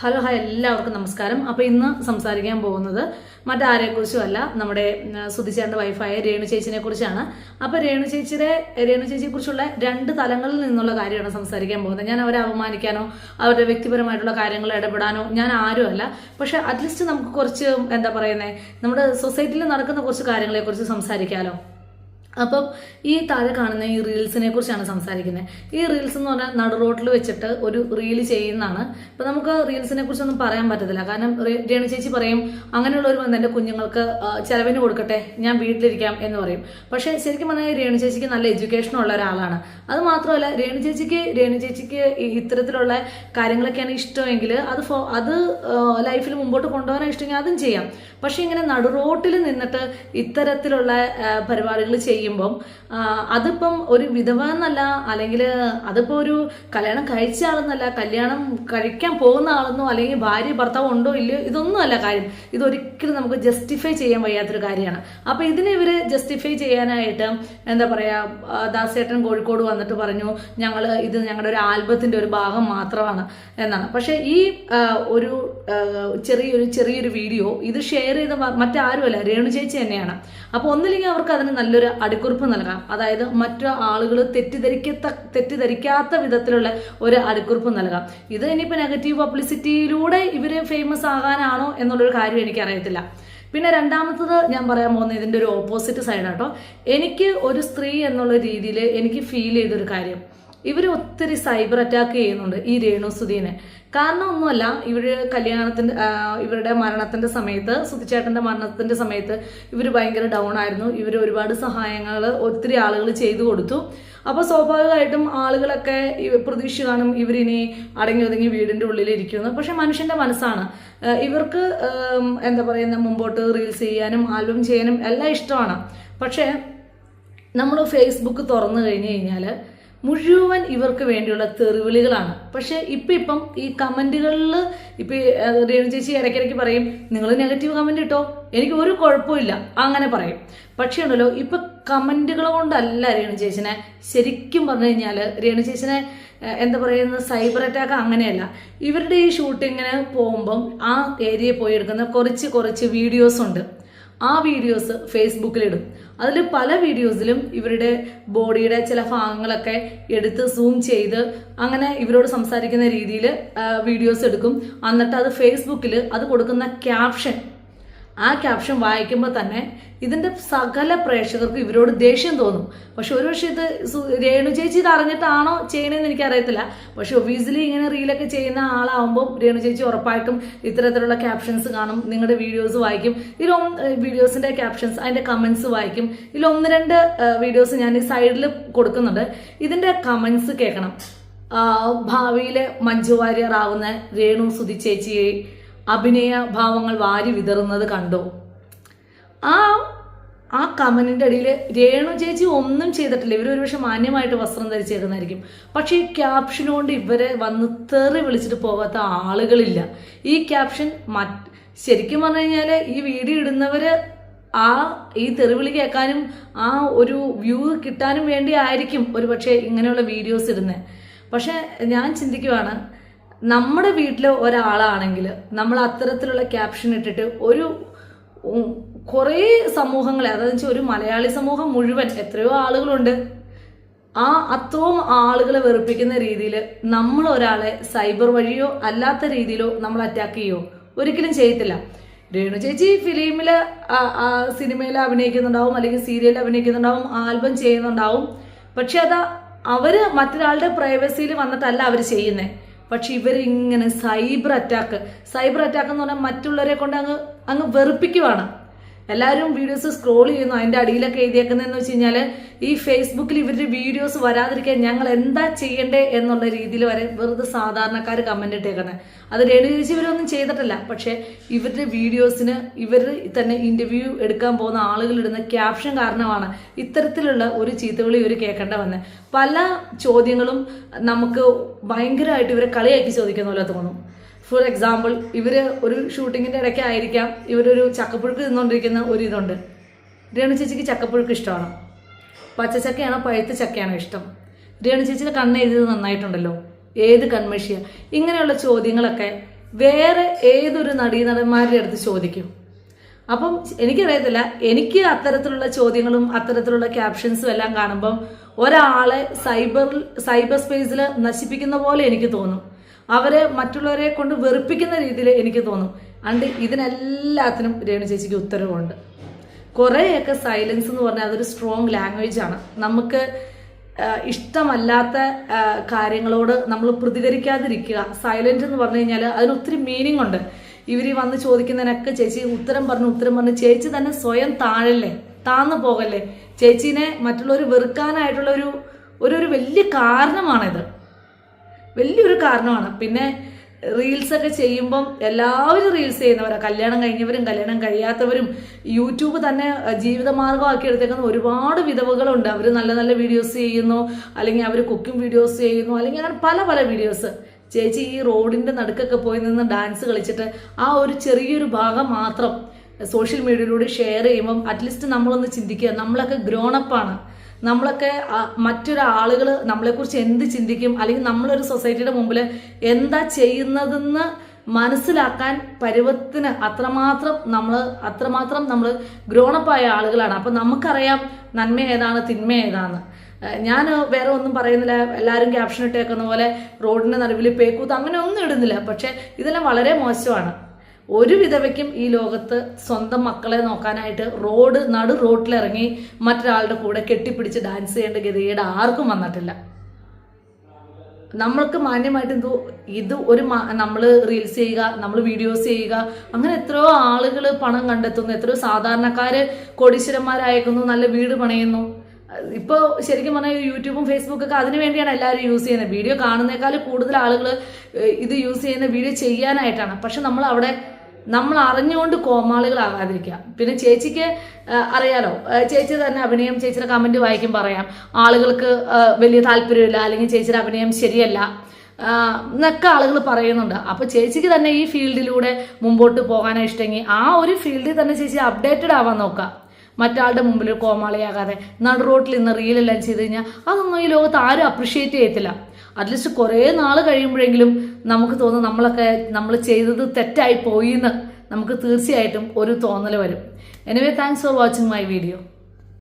Hello hi എല്ലാവർക്കും നമസ്കാരം. അപ്പോൾ ഇന്ന് സംസാരിക്കാൻ പോകുന്നത് മറ്റാരെക്കുറിച്ചും അല്ല നമ്മുടെ സുധിച്ചേട്ടന്റെ വൈഫായ രേണു ചേച്ചിനെ കുറിച്ചാണ്. അപ്പോൾ രേണു ചേച്ചിയുടെ രേണു ചേച്ചിയെ കുറിച്ചുള്ള രണ്ട് തലങ്ങളിൽ നിന്നുള്ള കാര്യമാണ് സംസാരിക്കാൻ പോകുന്നത്. ഞാൻ അവരെ അപമാനിക്കാനോ അവരുടെ വ്യക്തിപരമായിട്ടുള്ള കാര്യങ്ങൾ ഇടപെടാനോ ഞാൻ ആരുമല്ല. പക്ഷെ അറ്റ്ലീസ്റ്റ് നമുക്ക് കുറച്ച് എന്താ പറയുന്നത് നമ്മുടെ സൊസൈറ്റിയിൽ നടക്കുന്ന കുറച്ച് കാര്യങ്ങളെക്കുറിച്ച് സംസാരിക്കാമല്ലോ അപ്പം ഈ താഴെ കാണുന്ന ഈ റീൽസിനെ കുറിച്ചാണ് സംസാരിക്കുന്നത് ഈ റീൽസ് എന്ന് പറഞ്ഞാൽ നടു റോട്ടിൽ വെച്ചിട്ട് ഒരു റീൽ ചെയ്യുന്നതാണ്. ഇപ്പം നമുക്ക് റീൽസിനെ കുറിച്ചൊന്നും പറയാൻ പറ്റത്തില്ല. കാരണം രേണു ചേച്ചി പറയും അങ്ങനെയുള്ള ഒരു എന്റെ കുഞ്ഞുങ്ങൾക്ക് ചിലവിന് കൊടുക്കട്ടെ ഞാൻ വീട്ടിലിരിക്കാം എന്ന് പറയും. പക്ഷേ ശരിക്കും പറഞ്ഞാൽ രേണു ചേച്ചിക്ക് നല്ല എഡ്യൂക്കേഷൻ ഉള്ള ഒരാളാണ്. അത് മാത്രമല്ല രേണു ചേച്ചിക്ക് രേണു ചേച്ചിക്ക് ഇത്തരത്തിലുള്ള കാര്യങ്ങളൊക്കെയാണ് ഇഷ്ടമെങ്കിൽ അത് ഫോ അത് ലൈഫിൽ മുമ്പോട്ട് കൊണ്ടുപോകാൻ ഇഷ്ടമെങ്കിൽ അതും ചെയ്യാം. പക്ഷേ ഇങ്ങനെ നടു റോട്ടിൽ നിന്നിട്ട് ഇത്തരത്തിലുള്ള പരിപാടികൾ ചെയ്യുമ്പം ആ, അതിപ്പം ഒരു വിധവ എന്നല്ല അല്ലെങ്കിൽ അതിപ്പോൾ ഒരു കല്യാണം കഴിച്ച ആളെന്നല്ല കല്യാണം കഴിക്കാൻ പോകുന്ന ആളെന്നോ അല്ലെങ്കിൽ ഭാര്യ ഭർത്താവ് ഉണ്ടോ ഇല്ലയോ ഇതൊന്നും അല്ല കാര്യം. ഇതൊരിക്കലും നമുക്ക് ജസ്റ്റിഫൈ ചെയ്യാൻ വയ്യാത്തൊരു കാര്യമാണ്. അപ്പോൾ ഇതിനെ ഇവർ ജസ്റ്റിഫൈ ചെയ്യാനായിട്ട് എന്താ പറയുക ദാസേട്ടൻ കോഴിക്കോട് വന്നിട്ട് പറഞ്ഞു ഞങ്ങൾ ഇത് ഞങ്ങളുടെ ഒരു ആൽബത്തിന്റെ ഒരു ഭാഗം മാത്രമാണ് എന്നാണ്. പക്ഷേ ഈ ഒരു ചെറിയൊരു ചെറിയൊരു വീഡിയോ ഇത് ഷെയർ ചെയ്ത മറ്റാരുമല്ല രേണു ചേച്ചി തന്നെയാണ്. അപ്പോൾ ഒന്നില്ലെങ്കിൽ അവർക്ക് അതിന് നല്ലൊരു അടിക്കുറിപ്പ് നൽകാം. അതായത് മറ്റു ആളുകൾ തെറ്റിദ്ധരിക്കത്ത തെറ്റിദ്ധരിക്കാത്ത വിധത്തിലുള്ള ഒരു അടിക്കുറിപ്പ് നൽകാം. ഇത് ഇനിയിപ്പോൾ നെഗറ്റീവ് പബ്ലിസിറ്റിയിലൂടെ ഇവർ ഫേമസ് ആകാനാണോ എന്നുള്ളൊരു കാര്യം എനിക്കറിയത്തില്ല. പിന്നെ രണ്ടാമത്തത് ഞാൻ പറയാൻ പോകുന്നത് ഇതിന്റെ ഒരു ഓപ്പോസിറ്റ് സൈഡാട്ടോ എനിക്ക് ഒരു സ്ത്രീ എന്നുള്ള രീതിയിൽ എനിക്ക് ഫീൽ ചെയ്തൊരു കാര്യം. ഇവർ ഒത്തിരി സൈബർ അറ്റാക്ക് ചെയ്യുന്നുണ്ട് ഈ രേണു സുധീനെ. കാരണം ഒന്നുമല്ല ഇവർ കല്യാണത്തിന്റെ ഇവരുടെ മരണത്തിന്റെ സമയത്ത് സുധിച്ചേട്ടന്റെ മരണത്തിന്റെ സമയത്ത് ഇവർ ഭയങ്കര ഡൗൺ ആയിരുന്നു. ഇവർ ഒരുപാട് സഹായങ്ങൾ ഒത്തിരി ആളുകൾ ചെയ്തു കൊടുത്തു. അപ്പോൾ സ്വാഭാവികമായിട്ടും ആളുകളൊക്കെ പ്രതീക്ഷ കാണും ഇവരിനി അടങ്ങി ഒതുങ്ങി വീടിന്റെ ഉള്ളിൽ ഇരിക്കുന്നു. പക്ഷെ മനുഷ്യന്റെ മനസ്സാണ്. ഇവർക്ക് എന്താ പറയുന്ന മുമ്പോട്ട് റീൽസ് ചെയ്യാനും ആൽബം ചെയ്യാനും എല്ലാം ഇഷ്ടമാണ്. പക്ഷേ നമ്മൾ ഫേസ്ബുക്ക് തുറന്നു കഴിഞ്ഞു കഴിഞ്ഞാൽ മുഴുവൻ ഇവർക്ക് വേണ്ടിയുള്ള തെറിവിളികളാണ്. പക്ഷേ ഇപ്പം ഇപ്പം ഈ കമന്റുകളിൽ ഇപ്പം രേണു ചേച്ചി ഇടയ്ക്കിടയ്ക്ക് പറയും നിങ്ങൾ നെഗറ്റീവ് കമന്റ് ഇട്ടോ? എനിക്ക് ഒരു കുഴപ്പമില്ല. അങ്ങനെ പറയും. പക്ഷേ ഉണ്ടല്ലോ ഇപ്പം കമന്റുകൾ കൊണ്ടല്ല രേണു ചേച്ചിനെ ശരിക്കും പറഞ്ഞു കഴിഞ്ഞാൽ രേണു ചേച്ചിനെ എന്താ പറയുന്നത് സൈബർ അറ്റാക്ക് അങ്ങനെയല്ല. ഇവരുടെ ഈ ഷൂട്ടിങ്ങിന് പോകുമ്പം ആ ഏരിയയിൽ പോയി എടുക്കുന്ന കുറച്ച് കുറച്ച് വീഡിയോസ് ഉണ്ട്. ആ വീഡിയോസ് ഫേസ്ബുക്കിലിടും അതിൽ പല വീഡിയോസിലും ഇവരുടെ ബോഡിയുടെ ചില ഭാഗങ്ങളൊക്കെ എടുത്ത് സൂം ചെയ്ത് അങ്ങനെ ഇവരോട് സംസാരിക്കുന്ന രീതിയിൽ വീഡിയോസ് എടുക്കും. എന്നിട്ട് അത് ഫേസ്ബുക്കിൽ അത് കൊടുക്കുന്ന ക്യാപ്ഷൻ ആ ക്യാപ്ഷൻ വായിക്കുമ്പോൾ തന്നെ ഇതിന്റെ സകല പ്രേക്ഷകർക്ക് ഇവരോട് ദേഷ്യം തോന്നും. പക്ഷെ ഒരു പക്ഷേ ഇത് രേണു ചേച്ചി ഇത് അറിഞ്ഞിട്ടാണോ ചെയ്യണമെന്ന് എനിക്കറിയത്തില്ല. പക്ഷെ ഒബിയസ്ലി ഇങ്ങനെ റീലൊക്കെ ചെയ്യുന്ന ആളാവുമ്പോൾ രേണു ചേച്ചി ഉറപ്പായിട്ടും ഇത്തരത്തിലുള്ള ക്യാപ്ഷൻസ് കാണും. നിങ്ങളുടെ വീഡിയോസ് വായിക്കും. ഇതിൽ വീഡിയോസിന്റെ ക്യാപ്ഷൻസ് അതിന്റെ കമൻസ് വായിക്കും. ഇതിൽ ഒന്ന് രണ്ട് വീഡിയോസ് ഞാൻ ഈ സൈഡിൽ കൊടുക്കുന്നുണ്ട്. ഇതിന്റെ കമൻസ് കേൾക്കണം. ഭാവിയിലെ മഞ്ജു വാര്യർ ആവുന്ന രേണു സുധി ചേച്ചിയെ അഭിനയ ഭാവങ്ങൾ വാരി വിതറുന്നത് കണ്ടോ. ആ ആ കമനിന്റെ അടിയിൽ രേണു ചേച്ചി ഒന്നും ചെയ്തിട്ടില്ല. ഇവർ ഒരുപക്ഷെ മാന്യമായിട്ട് വസ്ത്രം ധരിച്ചേക്കുന്നതായിരിക്കും. പക്ഷേ ഈ ക്യാപ്ഷൻ കൊണ്ട് ഇവരെ വന്ന് തെറി വിളിച്ചിട്ട് പോകാത്ത ആളുകളില്ല. ഈ ക്യാപ്ഷൻ മറ്റ് ശരിക്കും പറഞ്ഞു കഴിഞ്ഞാൽ ഈ വീഡിയോ ഇടുന്നവർ ആ ഈ തെറിവിളി കേൾക്കാനും ആ ഒരു വ്യൂ കിട്ടാനും വേണ്ടി ആയിരിക്കും ഒരുപക്ഷെ ഇങ്ങനെയുള്ള വീഡിയോസ് ഇടുന്നത് പക്ഷേ ഞാൻ ചിന്തിക്കുവാണ് നമ്മുടെ വീട്ടിലെ ഒരാളാണെങ്കിൽ നമ്മൾ അത്തരത്തിലുള്ള ക്യാപ്ഷൻ ഇട്ടിട്ട് ഒരു കുറേ സമൂഹങ്ങളെ അതായത് വെച്ചാൽ ഒരു മലയാളി സമൂഹം മുഴുവൻ എത്രയോ ആളുകളുണ്ട്. ആ അത്രയും ആളുകളെ വെറുപ്പിക്കുന്ന രീതിയിൽ നമ്മൾ ഒരാളെ സൈബർ വഴിയോ അല്ലാത്ത രീതിയിലോ നമ്മൾ അറ്റാക്ക് ചെയ്യോ? ഒരിക്കലും ചെയ്യത്തില്ല. രേണു ചേച്ചി ഫിലിമിൽ സിനിമയിൽ അഭിനയിക്കുന്നുണ്ടാവും അല്ലെങ്കിൽ സീരിയലിൽ അഭിനയിക്കുന്നുണ്ടാവും ആൽബം ചെയ്യുന്നുണ്ടാവും. പക്ഷെ അത് അവർ മറ്റൊരാളുടെ പ്രൈവസിയിൽ വന്നിട്ടല്ല അവർ ചെയ്യുന്നത് പക്ഷെ ഇവരിങ്ങനെ സൈബർ അറ്റാക്ക് സൈബർ അറ്റാക്ക് എന്ന് പറഞ്ഞാൽ മറ്റുള്ളവരെ കൊണ്ട് അങ്ങ് അങ്ങ് വെറുപ്പിക്കുവാണ്. എല്ലാവരും വീഡിയോസ് സ്ക്രോൾ ചെയ്യുന്നു. അതിന്റെ അടിയിലൊക്കെ എഴുതിയേക്കുന്നതെന്ന് വെച്ച് കഴിഞ്ഞാൽ ഈ ഫേസ്ബുക്കിൽ ഇവരുടെ വീഡിയോസ് വരാതിരിക്കാൻ ഞങ്ങൾ എന്താ ചെയ്യണ്ടേ എന്നുള്ള രീതിയിൽ വരെ വെറുതെ സാധാരണക്കാർ കമന്റ് ഇട്ടേക്കുന്നത് അത് രേണു ചേച്ചി ഇവരൊന്നും ചെയ്തിട്ടില്ല. പക്ഷേ ഇവരുടെ വീഡിയോസിന് ഇവർ തന്നെ ഇന്റർവ്യൂ എടുക്കാൻ പോകുന്ന ആളുകൾ ഇടുന്ന ക്യാപ്ഷൻ കാരണമാണ് ഇത്തരത്തിലുള്ള ഒരു ചീത്തവിളി ഇവർ കേൾക്കേണ്ട വന്നത് പല ചോദ്യങ്ങളും നമുക്ക് ഭയങ്കരമായിട്ട് ഇവരെ കളിയാക്കി ചോദിക്കുന്ന പോലെ തോന്നും. ഫോർ എക്സാമ്പിൾ ഇവർ ഒരു ഷൂട്ടിങ്ങിന്റെ ഇടയ്ക്കായിരിക്കാം ഇവരൊരു ചക്കപ്പുഴുക്ക് തിന്നുകൊണ്ടിരിക്കുന്ന ഒരു ഇതുണ്ട്. രേണു ചേച്ചിക്ക് ചക്കപ്പുഴുക്ക് ഇഷ്ടമാണ്? പച്ചച്ചക്കയാണോ പഴുത്ത ചക്കയാണോ ഇഷ്ടം? രേണു ചേച്ചിയുടെ കണ്ണ് എഴുതിയത് നന്നായിട്ടുണ്ടല്ലോ. ഏത് കൺമഷിയ ഇങ്ങനെയുള്ള ചോദ്യങ്ങളൊക്കെ വേറെ ഏതൊരു നടീ നടന്മാരുടെ അടുത്ത് ചോദിക്കും. അപ്പം എനിക്കറിയത്തില്ല എനിക്ക് അത്തരത്തിലുള്ള ചോദ്യങ്ങളും അത്തരത്തിലുള്ള ക്യാപ്ഷൻസും എല്ലാം കാണുമ്പം ഒരാളെ സൈബർ സൈബർ സ്പേസിൽ നശിപ്പിക്കുന്ന പോലെ എനിക്ക് തോന്നും. അവരെ മറ്റുള്ളവരെ കൊണ്ട് വെറുപ്പിക്കുന്ന രീതിയിൽ എനിക്ക് തോന്നും. അണ്ട് ഇതിനെല്ലാത്തിനും രേണു ചേച്ചിക്ക് ഉത്തരവുണ്ട്. കുറേയൊക്കെ സൈലൻസ് എന്ന് പറഞ്ഞാൽ അതൊരു സ്ട്രോങ് ലാംഗ്വേജ് ആണ്. നമുക്ക് ഇഷ്ടമല്ലാത്ത കാര്യങ്ങളോട് നമ്മൾ പ്രതികരിക്കാതിരിക്കുക. സൈലന്റ് എന്ന് പറഞ്ഞു കഴിഞ്ഞാൽ അതിന് ഒത്തിരി മീനിങ് ഉണ്ട്. ഇവർ വന്ന് ചോദിക്കുന്നതിനൊക്കെ ചേച്ചി ഉത്തരം പറഞ്ഞു ഉത്തരം പറഞ്ഞു. ചേച്ചി തന്നെ സ്വയം താഴല്ലേ? താന്നു പോകല്ലേ? ചേച്ചീനെ മറ്റുള്ളവർ വെറുക്കാനായിട്ടുള്ള ഒരു ഒരു ഒരു വലിയ കാരണമാണിത്. വലിയൊരു കാരണമാണ്. പിന്നെ റീൽസ് ഒക്കെ ചെയ്യുമ്പം എല്ലാവരും റീൽസ് ചെയ്യുന്നവരാ. കല്യാണം കഴിഞ്ഞവരും കല്യാണം കഴിയാത്തവരും. യൂട്യൂബ് തന്നെ ജീവിതമാർഗമാക്കി എടുത്തേക്കുന്ന ഒരുപാട് വിധവകളുണ്ട്. അവർ നല്ല നല്ല വീഡിയോസ് ചെയ്യുന്നു. അല്ലെങ്കിൽ അവർ കുക്കിംഗ് വീഡിയോസ് ചെയ്യുന്നു. അല്ലെങ്കിൽ അങ്ങനെ പല പല വീഡിയോസ് ചേച്ചി ഈ റോഡിന്റെ നടുക്കൊക്കെ പോയി നിന്ന് ഡാൻസ് കളിച്ചിട്ട് ആ ഒരു ചെറിയൊരു ഭാഗം മാത്രം സോഷ്യൽ മീഡിയയിലൂടെ ഷെയർ ചെയ്യുമ്പം അറ്റ്ലീസ്റ്റ് നമ്മളൊന്ന് ചിന്തിക്കുക. നമ്മളൊക്കെ ഗ്രോണപ്പാണ് നമ്മളൊക്കെ മറ്റൊരാളുകൾ നമ്മളെക്കുറിച്ച് എന്ത് ചിന്തിക്കും? അല്ലെങ്കിൽ നമ്മളൊരു സൊസൈറ്റിയുടെ മുമ്പിൽ എന്താ ചെയ്യുന്നതെന്ന് മനസ്സിലാക്കാൻ പരുവത്തിന് അത്രമാത്രം നമ്മൾ അത്രമാത്രം നമ്മൾ ഗ്രോണപ്പായ ആളുകളാണ്. അപ്പം നമുക്കറിയാം നന്മ ഏതാണ് തിന്മ ഏതാണ് ഞാൻ വേറെ ഒന്നും പറയുന്നില്ല. എല്ലാവരും ക്യാപ്ഷൻ ഇട്ടേക്കുന്ന പോലെ റോഡിന്റെ നടുവിൽ പേക്കൂത്ത് അങ്ങനെ ഒന്നും ഇടുന്നില്ല. പക്ഷെ ഇതെല്ലാം വളരെ മോശമാണ്. ഒരു വിധവയ്ക്കും ഈ ലോകത്ത് സ്വന്തം മക്കളെ നോക്കാനായിട്ട് റോഡ് നടു റോട്ടിലിറങ്ങി മറ്റൊരാളുടെ കൂടെ കെട്ടിപ്പിടിച്ച് ഡാൻസ് ചെയ്യേണ്ട ഗതികേട് ആർക്കും വന്നിട്ടില്ല. നമ്മൾക്ക് മാന്യമായിട്ട് എന്തോ ഇത് ഒരു നമ്മൾ റീൽസ് ചെയ്യുക നമ്മൾ വീഡിയോസ് ചെയ്യുക അങ്ങനെ എത്രയോ ആളുകൾ പണം കണ്ടെത്തുന്നു എത്രയോ സാധാരണക്കാര് കോടീശ്വരന്മാരായേക്കുന്നു നല്ല വീട് പണയുന്നു. ഇപ്പോൾ ശരിക്കും പറഞ്ഞാൽ യൂട്യൂബും ഫേസ്ബുക്കും ഒക്കെ അതിനു വേണ്ടിയാണ് എല്ലാവരും യൂസ് ചെയ്യുന്നത്. വീഡിയോ കാണുന്നേക്കാൾ കൂടുതൽ ആളുകൾ ഇത് യൂസ് ചെയ്യുന്ന വീഡിയോ ചെയ്യാനായിട്ടാണ്. പക്ഷെ നമ്മൾ അവിടെ നമ്മൾ അറിഞ്ഞുകൊണ്ട് കോമാളികളാകാതിരിക്കുക. പിന്നെ ചേച്ചിക്ക് അറിയാലോ ചേച്ചി തന്നെ അഭിനയം ചേച്ചിയുടെ കമന്റ് വായിക്കും പറയാം. ആളുകൾക്ക് വലിയ താല്പര്യമില്ല അല്ലെങ്കിൽ ചേച്ചിയുടെ അഭിനയം ശരിയല്ല. എന്നൊക്കെ ആളുകൾ പറയുന്നുണ്ട്. അപ്പോൾ ചേച്ചിക്ക് തന്നെ ഈ ഫീൽഡിലൂടെ മുമ്പോട്ട് പോകാനാണ് ഇഷ്ടമെങ്കിൽ ആ ഒരു ഫീൽഡിൽ തന്നെ ചേച്ചി അപ്ഡേറ്റഡ് ആവാൻ നോക്കുക. മറ്റാളുടെ മുമ്പിൽ കോമാളിയാകാതെ നടു റോട്ടിൽ ഇന്ന് റീലെല്ലാം ചെയ്ത് കഴിഞ്ഞാൽ അതൊന്നും ഈ ലോകത്ത് ആരും അപ്രിഷ്യേറ്റ് ചെയ്യത്തില്ല. അറ്റ്ലീസ്റ്റ് കുറേ നാൾ കഴിയുമ്പോഴെങ്കിലും നമുക്ക് തോന്നും നമ്മളൊക്കെ നമ്മൾ ചെയ്തത് തെറ്റായി പോയി എന്ന് നമുക്ക് തീർച്ചയായിട്ടും ഒരു തോന്നൽ വരും. Anyway thanks for watching my video